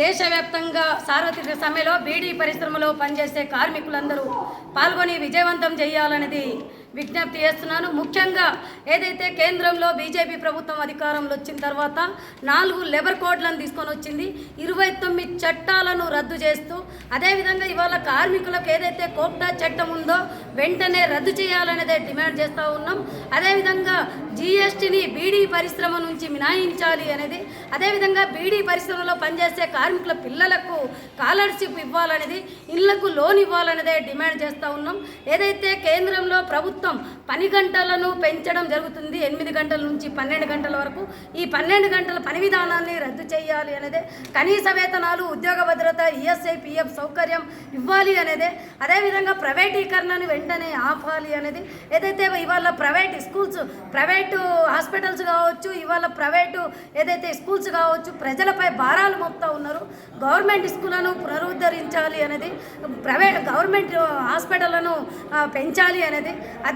దేశవ్యాప్తంగా సార్వత్రిక సమ్మెలో బీడీ పరిశ్రమలో పనిచేసే కార్మికులందరూ పాల్గొని విజయవంతం చేయాలనేది విజ్ఞప్తి చేస్తున్నాను. ముఖ్యంగా ఏదైతే కేంద్రంలో బీజేపీ ప్రభుత్వం అధికారంలో వచ్చిన తర్వాత నాలుగు లెబర్ కోడ్లను తీసుకొని వచ్చింది. ఇరవై తొమ్మిది చట్టాలను రద్దు చేస్తూ అదేవిధంగా ఇవాళ కార్మికులకు ఏదైతే కోప్టా చట్టం ఉందో వెంటనే రద్దు చేయాలనేదే డిమాండ్ చేస్తూ ఉన్నాం. అదేవిధంగా జీఎస్టీని బీడీ పరిశ్రమ నుంచి మినాయించాలి అనేది అదేవిధంగా బీడీ పరిశ్రమలో పనిచేసే కార్మికుల పిల్లలకు స్కాలర్షిప్ ఇవ్వాలనేది ఇళ్ళకు లోన్ ఇవ్వాలనేదే డిమాండ్ చేస్తూ ఉన్నాం. ఏదైతే కేంద్రంలో ప్రభుత్వం పని గంటలను పెంచడం జరుగుతుంది ఎనిమిది గంటల నుంచి పన్నెండు గంటల వరకు ఈ పన్నెండు గంటల పని విధానాన్ని రద్దు చేయాలి అనేదే కనీస వేతనాలు ఉద్యోగ భద్రత ఈఎస్ఐ పిఎఫ్ సౌకర్యం ఇవ్వాలి అనేదే అదేవిధంగా ప్రైవేటీకరణను వెంటనే ఆపాలి అనేది ఏదైతే ఇవాళ private schools private private hospitals కావచ్చు ఇవాళ ప్రైవేటు ఏదైతే స్కూల్స్ కావచ్చు ప్రజలపై భారాలు మోపుతూ ఉన్నారు. గవర్నమెంట్ స్కూళ్ళను పునరుద్ధరించాలి అనేది ప్రైవేట్ గవర్నమెంట్ హాస్పిటళ్ళను పెంచాలి అనేది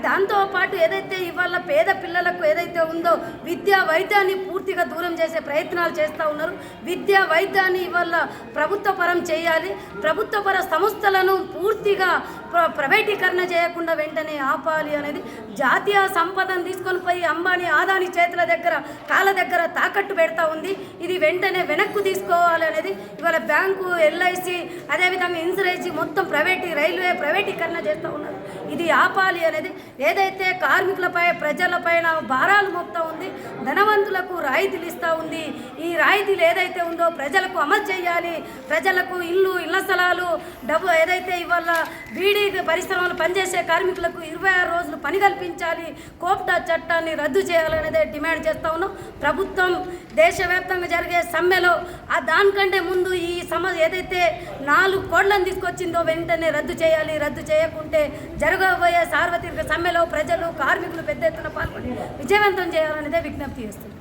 దాంతోపాటు ఏదైతే ఇవాళ పేద పిల్లలకు ఏదైతే ఉందో విద్యా వైద్యాన్ని పూర్తిగా దూరం చేసే ప్రయత్నాలు చేస్తూ ఉన్నారు. విద్యా వైద్యాన్ని ఇవాళ ప్రభుత్వపరం చేయాలి. ప్రభుత్వపర సంస్థలను పూర్తిగా ప్ర- ప్రైవేటీకరణ చేయకుండా వెంటనే ఆపాలి అనేది జాతీయ సంపదను తీసుకొని పోయి అంబానీ ఆదాని చేతుల దగ్గర కాళ్ళ దగ్గర తాకట్టు పెడతా ఉంది. ఇది వెంటనే వెనక్కు తీసుకోవాలి అనేది ఇవాళ బ్యాంకు ఎల్ఐసి అదేవిధంగా ఇన్సూరెన్స్ మొత్తం ప్రైవేట్ రైల్వే ప్రైవేటీకరణ చేస్తూ ఉన్నారు. ఇది ఆపాలి అనేది ఏదైతే కార్మికులపై ప్రజలపైన భారాలు మోపుతా ఉంది ధనవంతులకు రాయితీలు ఇస్తూ ఉంది ఈ రాయితీలు ఏదైతే ఉందో ప్రజలకు అమలు చేయాలి ప్రజలకు ఇల్లు ఇళ్ళ స్థలాలు డబ్బు ఏదైతే ఇవాళ బీడీ పరిశ్రమలు పనిచేసే కార్మికులకు ఇరవై ఆరు రోజులు పని కల్పించాలి కోప్టా చట్టాన్ని రద్దు చేయాలనేదే డిమాండ్ చేస్తూ ఉన్నాం. ప్రభుత్వం దేశవ్యాప్తంగా జరిగే సమ్మెలో ఆ దానికంటే ముందు ఈ సమ ఏదైతే నాలుగు కోడ్లను తీసుకొచ్చిందో వెంటనే రద్దు చేయాలి రద్దు చేయకుంటే జరగబోయే సార్వత్రిక సమ్మెలో ప్రజలు కార్మికులు పెద్ద ఎత్తున పాల్గొని విజయవంతం చేయాలనేదే విజ్ఞప్తి చేస్తుంది.